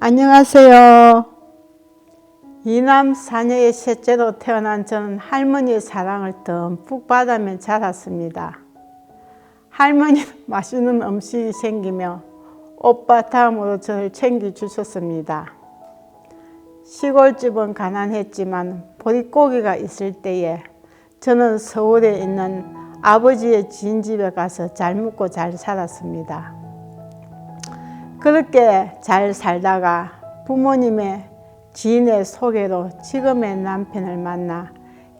안녕하세요. 이남 사녀의 셋째로 태어난 저는 할머니의 사랑을 듬뿍 받으며 자랐습니다. 할머니는 맛있는 음식이 생기며 오빠 다음으로 저를 챙겨주셨습니다. 시골집은 가난했지만 보릿고기가 있을 때에 저는 서울에 있는 아버지의 지인집에 가서 잘 먹고 잘 살았습니다. 그렇게 잘 살다가 부모님의 지인의 소개로 지금의 남편을 만나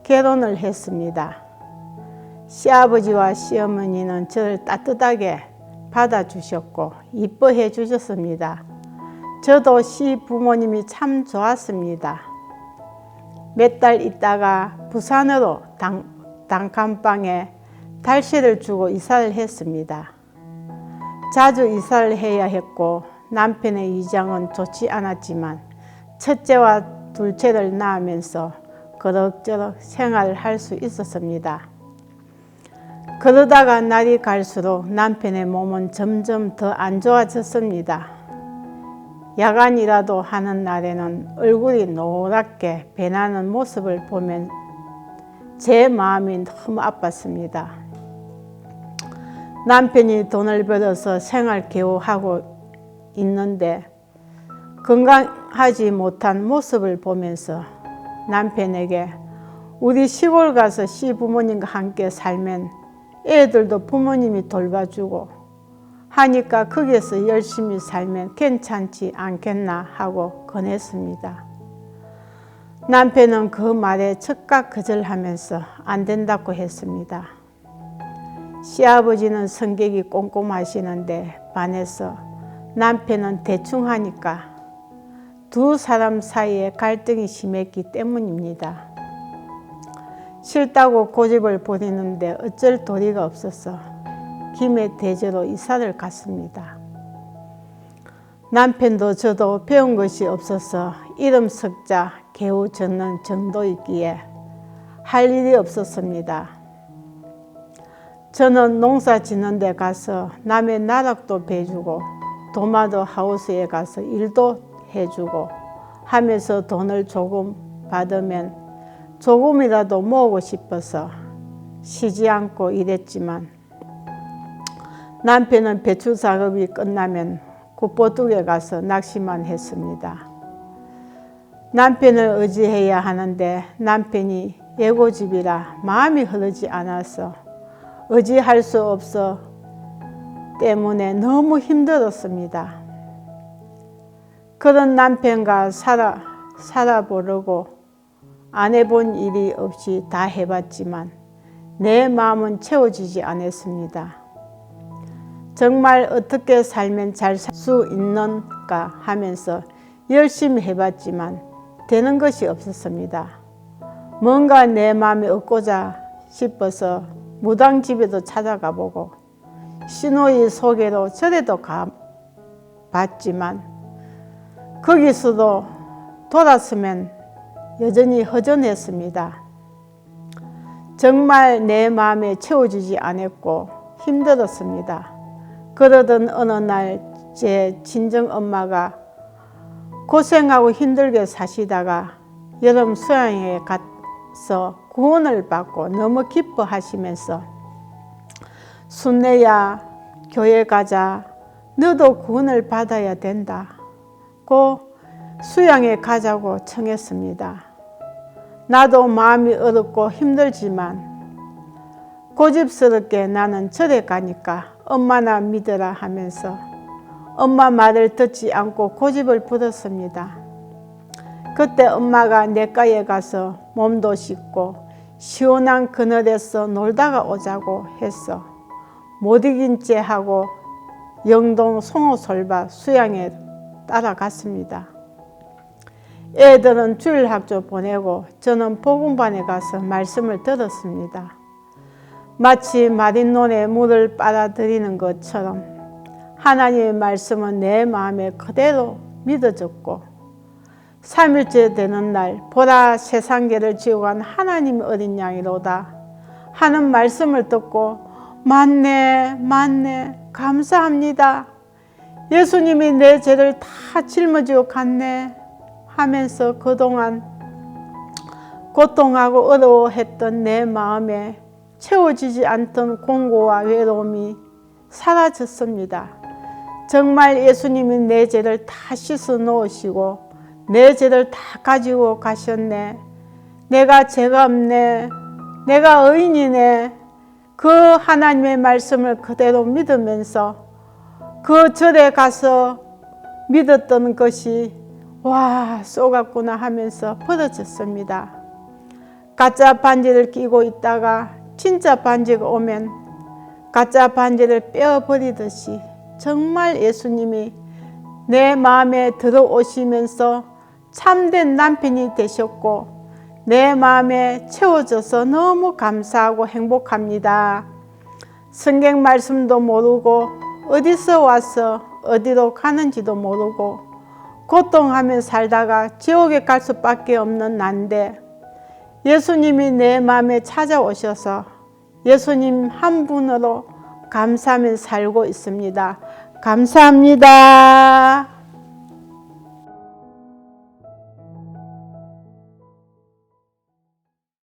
결혼을 했습니다. 시아버지와 시어머니는 저를 따뜻하게 받아주셨고 이뻐해 주셨습니다. 저도 시 부모님이 참 좋았습니다. 몇 달 있다가 부산으로 당, 단칸방에 달실을 주고 이사를 했습니다. 자주 이사를 해야 했고 남편의 위장은 좋지 않았지만 첫째와 둘째를 낳으면서 그럭저럭 생활을 할 수 있었습니다. 그러다가 날이 갈수록 남편의 몸은 점점 더 안 좋아졌습니다. 야간이라도 하는 날에는 얼굴이 노랗게 변하는 모습을 보면 제 마음이 너무 아팠습니다. 남편이 돈을 벌어서 생활 개우하고 있는데 건강하지 못한 모습을 보면서 남편에게 우리 시골 가서 시 부모님과 함께 살면 애들도 부모님이 돌봐주고 하니까 거기에서 열심히 살면 괜찮지 않겠나 하고 권했습니다. 남편은 그 말에 즉각 거절하면서 안 된다고 했습니다. 시아버지는 성격이 꼼꼼하시는데 반해서 남편은 대충 하니까 두 사람 사이에 갈등이 심했기 때문입니다. 싫다고 고집을 부리는데 어쩔 도리가 없어서 김해 대저로 이사를 갔습니다. 남편도 저도 배운 것이 없어서 이름 석자 개우 적는 정도이기에 할 일이 없었습니다. 저는 농사 짓는 데 가서 남의 나락도 베주고 도마도 하우스에 가서 일도 해주고 하면서 돈을 조금 받으면 조금이라도 모으고 싶어서 쉬지 않고 일했지만 남편은 배출 작업이 끝나면 굿보둑에 가서 낚시만 했습니다. 남편을 의지해야 하는데 남편이 예고집이라 마음이 흐르지 않아서 의지할 수 없어 때문에 너무 힘들었습니다. 그런 남편과 살아, 살아보려고 안 해본 일이 없이 다 해봤지만 내 마음은 채워지지 않았습니다. 정말 어떻게 살면 잘 살 수 있는가 하면서 열심히 해봤지만 되는 것이 없었습니다. 뭔가 내 마음에 얻고자 싶어서 무당 집에도 찾아가 보고 신호의 소개로 절에도 가 봤지만 거기서도 돌았으면 여전히 허전했습니다. 정말 내 마음에 채워지지 않았고 힘들었습니다. 그러던 어느 날 제 친정 엄마가 고생하고 힘들게 사시다가 여름 수양에 가 서 구원을 받고 너무 기뻐하시면서 순례야 교회 가자 너도 구원을 받아야 된다고 수양에 가자고 청했습니다. 나도 마음이 어렵고 힘들지만 고집스럽게 나는 절에 가니까 엄마나 믿으라 하면서 엄마 말을 듣지 않고 고집을 부렸습니다. 그때 엄마가 내과에 가서 몸도 씻고 시원한 그늘에서 놀다가 오자고 했어. 못 이긴 채 하고 영동 송호솔밭 수양에 따라갔습니다. 애들은 주일 학교 보내고 저는 복음반에 가서 말씀을 들었습니다. 마치 마린논에 물을 빨아들이는 것처럼 하나님의 말씀은 내 마음에 그대로 믿어졌고 3일째 되는 날 보라 세상계를 지어간 하나님 어린 양이로다 하는 말씀을 듣고 맞네 맞네 감사합니다 예수님이 내 죄를 다 짊어지고 갔네 하면서 그동안 고통하고 어려워했던 내 마음에 채워지지 않던 공고와 외로움이 사라졌습니다. 정말 예수님이 내 죄를 다 씻어 놓으시고 내 죄를 다 가지고 가셨네. 내가 죄가 없네. 내가 의인이네. 그 하나님의 말씀을 그대로 믿으면서 그 절에 가서 믿었던 것이 와 쏘갔구나 하면서 벌어졌습니다. 가짜 반지를 끼고 있다가 진짜 반지가 오면 가짜 반지를 빼어버리듯이 정말 예수님이 내 마음에 들어오시면서 참된 남편이 되셨고 내 마음에 채워져서 너무 감사하고 행복합니다. 성경 말씀도 모르고 어디서 와서 어디로 가는지도 모르고 고통하며 살다가 지옥에 갈 수밖에 없는 난데 예수님이 내 마음에 찾아오셔서 예수님 한 분으로 감사하며 살고 있습니다. 감사합니다.